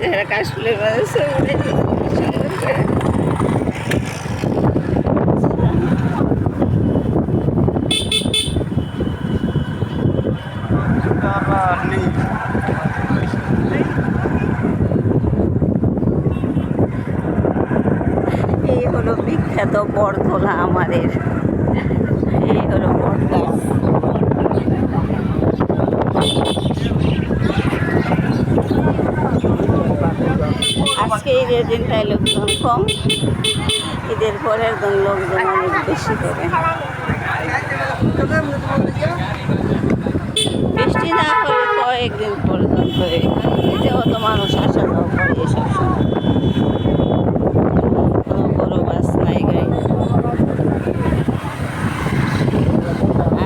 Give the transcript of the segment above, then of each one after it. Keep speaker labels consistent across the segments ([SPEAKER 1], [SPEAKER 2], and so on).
[SPEAKER 1] বেহারা কাশফুলের ছবি এই হলো বিখ্যাত বরতলা আমাদের। এই হলো বটগাছ। আজকে ঈদের দিনটায় লোকজন কম, ঈদের পরের দিন লোকজন অনেক বেশি করে। বৃষ্টি না হলে কয়েকদিন পর্যন্ত ঈদে অত মানুষ আসা যাওয়া করে এসব সময় কোনো বড় বাস নাই গাড়ি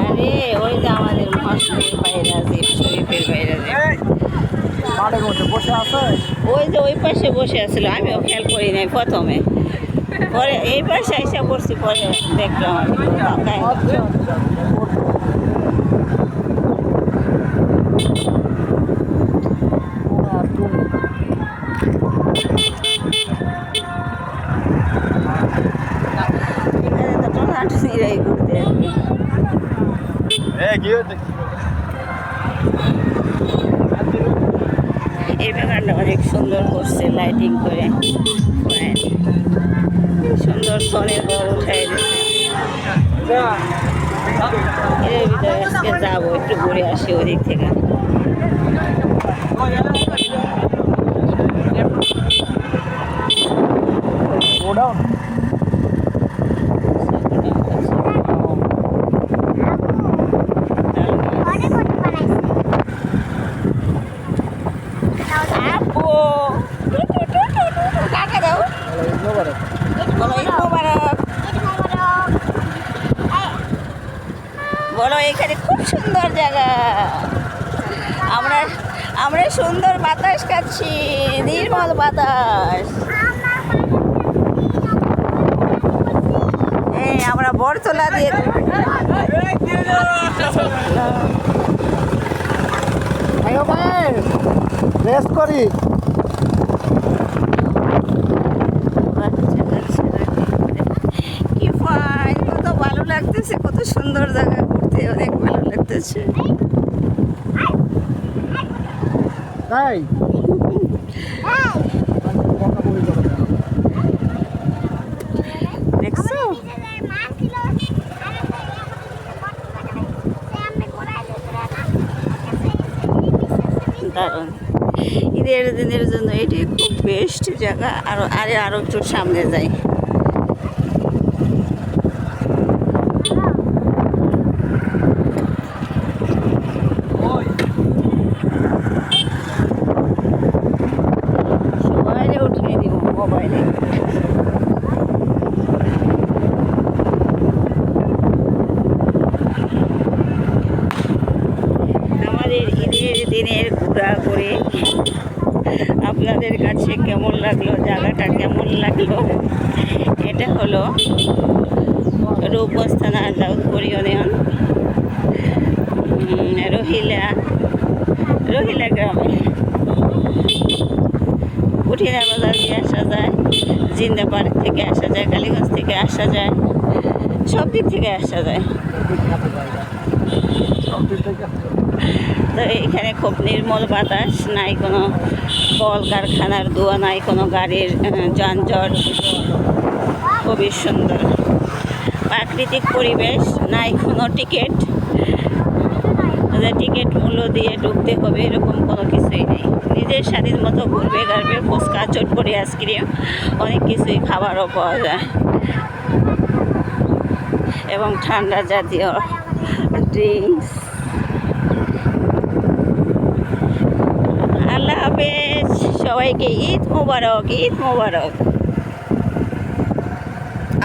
[SPEAKER 1] আরে ওই যে আমাদের মহাশরীফ বাইরা জিপ
[SPEAKER 2] বসে আছে?
[SPEAKER 1] ওই যে ওই পাশে বসে আছিল আমিও খেয়াল করি নাই প্রথমে। পরে এই পাশে এসে পড়ছি পরে দেখলাম আমি তো তাকাই এই বাগানটা অনেক সুন্দর করছে লাইটিং করে। সুন্দর সনের বড় উঠাই এর ভিতরে আজকে যাব, একটু ঘুরে আসি ওদিক থেকে
[SPEAKER 2] গোডাউন
[SPEAKER 1] আপু কাকে দাও বলো ঈদ মোবারক বলো এখানে খুব সুন্দর জায়গা। আমরা আমরা সুন্দর বাতাস খাচ্ছি নির্মল বাতাস। আমরা বরতলা দিয়ে
[SPEAKER 2] রেস্ট করি।
[SPEAKER 1] কি ফাইন কত ভালো লাগতেছে কত সুন্দর জায়গা। ঘুরতে অনেক ভালো লাগতেছে।
[SPEAKER 2] তাই
[SPEAKER 1] দেখছ? দারুণ। ঈদের দিনের জন্য এটি খুব বেস্ট জায়গা। আরও আরে আরও একটু সামনে যাই সবাই উঠিয়ে দিব মোবাইলে আমাদের ঈদের দিনের ঘোরা করে আপনাদের কাছে কেমন লাগল, জায়গাটা কেমন লাগল? এটা হলো রূপগঞ্জ থানার ইউনিয়ন রহিলা রহিলা গ্রামে। উঠিরা বাজার দিয়ে আসা যায়। জিন্দাপাড় থেকে আসা যায়, কালীগঞ্জ থেকে আসা যায়। সব দিক থেকে আসা যায়। তো এখানে খুব নির্মল বাতাস, নাই কোনো কল কারখানার ধোয়া নাই, কোনো গাড়ির যানজট। খুবই সুন্দর। প্রাকৃতিক পরিবেশ, নাই কোনো টিকিট। টিকিট মূল্য দিয়ে ঢুকতে হবে, এরকম কোনো কিছুই নেই। নিজের স্বাধীন মতো ঘুরবে গাড়বে ফুচকা, চটপটি, আইসক্রিম, অনেক কিছুই খাবারও পাওয়া যায়। এবং ঠান্ডা জাতীয় ড্রিঙ্কস সবাইকে ঈদ মোবারক ঈদ মোবারক।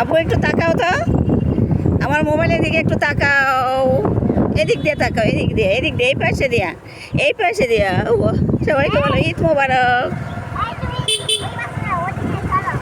[SPEAKER 1] আপু একটু তাকাও তো। আমার মোবাইলের দিকে একটু তাকাও। এদিক দিয়ে তাকাও, এদিক দিয়ে এদিক দিয়ে, এই পাশে দিয়া, এই পাশে দিয়া। ও সবাইকে বলো, ঈদ মোবারক।